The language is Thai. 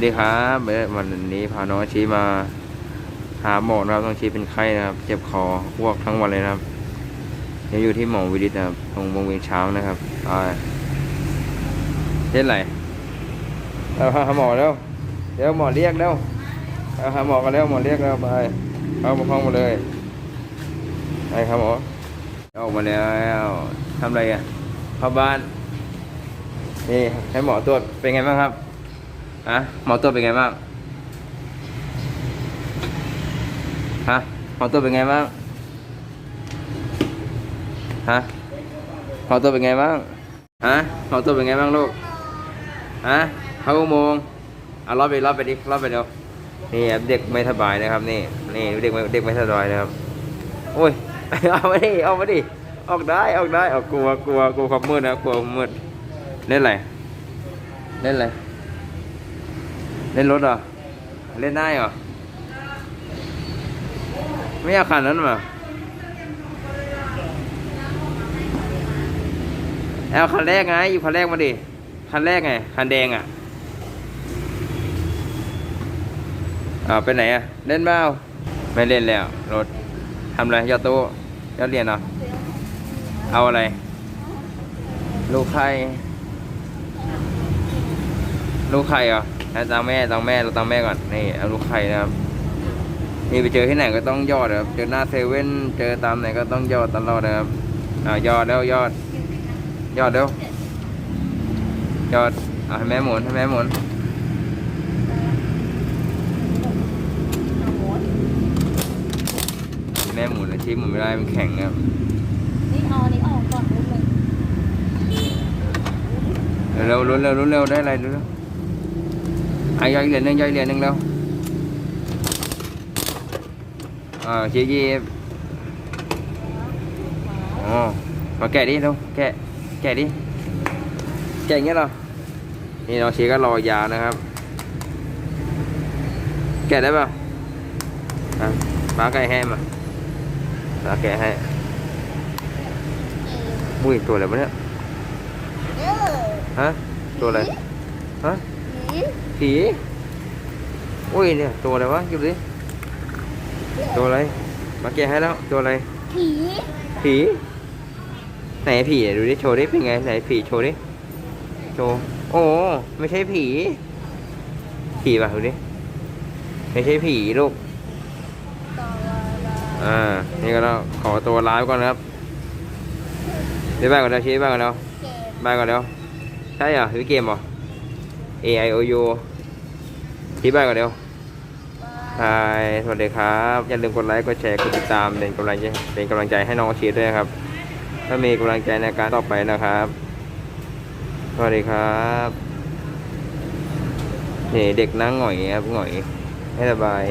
วัสดีครับเอ้ยวันนี้พาน้องชีมา หาหมอนะครับน้องชีเป็นไข้นะครับ เจ็บคอพวกทั้งวันเลยนะครับยังอยู่ที่หมอวิดิตนะครับตรงวงเวียนช้างนะครับอ่าเช่นไรเอาหาหมอแล้วเดี๋ยวหมอเรียกแล้วเอาหาหมอกันแล้วหมอเรียกแล้วไปเข้ามาห้องมาเลยไปครับหมอออกมาแล้วทำอะไรอะเข้าบ้านนี่ให้หมอตรวจเป็นไงบ้างครับ อะหมอตรวเป็นไงบ้างฮะหมอตรวเป็นไงบ้างฮะหมอตรวเป็นไงบ้างฮะหมอตรวเป็นไงบ้างลูกฮะเข้าโมงเอารอบไปรอบไปดิรอบไปเร็วนี่เด็กไม่สบายนะครับนี่นี่เด็กไม่เด็กไม่สบายนะครับโอ้ยเอามาดิเอามาดิออกได้ออกได้ออกกลัวกลัวกลัวความมืดนะกลัวความมืดเล่นอะไรเล่นอะไร เล่นรถเหรอ เล่นได้เหรอ ไม่อยากขันนั้นมาเอาคันแรกไง อยู่คันแรกมาดิ คันแรกไง คันแดงอะอ้าไปไหนอะ เล่นเปล่าไม่เล่นแล้ว รถทำอะไรยอดตู้ยอดเรียนเหรอ เอาอะไร ลูกใคร ลูกไข่เหรอ ตังแม่ตังแม่เราตังแม่ก่อนนี่เอาลูกไข่นะครับนี่ไปเจอที่ไหนก็ต้องยอดนะครับเจอหน้าเซเว่นเจอตามไหนก็ต้องยอดตลอดนะครับอ่ายอดแล้วยอด ยอดเร็วยอดเอาให้แม่หมุนให้แม่หมุนแม่หมุนอาชีพหมุนไม่ได้มันแข็งครับนี่เอาอันนี้ออกก่อนลูกหนึ่งเร็วๆรุนเร็วรุนเร็วได้อะไรรุนเร็ว ไอ้ย่อยเหรียญหนึงย่อยเหรียญหนึงเร็วอ่าชี้ยีบอ๋อมาแกะดิเร็วแกะแกะดิแกะอย่างเงี้ยเหรอนี่น้องชี้ก็รอยาวนะครับ แกะได้ป่ะอะป้าไก่แห้มาป้าแกะให้อุ้ยตัวอะไรวะเนี่ยเออฮะตัวอะไรฮะ ผีผีอุ้ยเนี่ยตัวอะไรวะหยิบดิตัวอะไรมาแกะให้แล้วตัวอะไรผีผีไหนผีอะดูดิโชว์ดิเป็นไงไหนผีโชว์ดิโชว์โอ้ไม่ใช่ผี ผีป่ะดูดิไม่ใช่ผีลูกต่อมาอ่านี่ก็ต้องขอตัวลาไปก่อนนะครับเดี๋ยวบ้านก่อนเดี๋ยวชี้บ้านก่อนเดี๋ยวเก็บบ้านก่อนเดี๋ยวใช่เหรอหรือเกมเหรอ A I O U ชี้บ้านก่อนเดี๋ยวบายสวัสดีครับ อย่าลืมกดไลค์ กดแชร์ กดติดตาม เป็นกำลังใจเป็นกำลังใจให้น้องอาชีพด้วยครับ ถ้ามีกำลังใจในการต่อไปนะครับ สวัสดีครับนี่เด็กนั่งหงอยครับหงอย ให้สบาย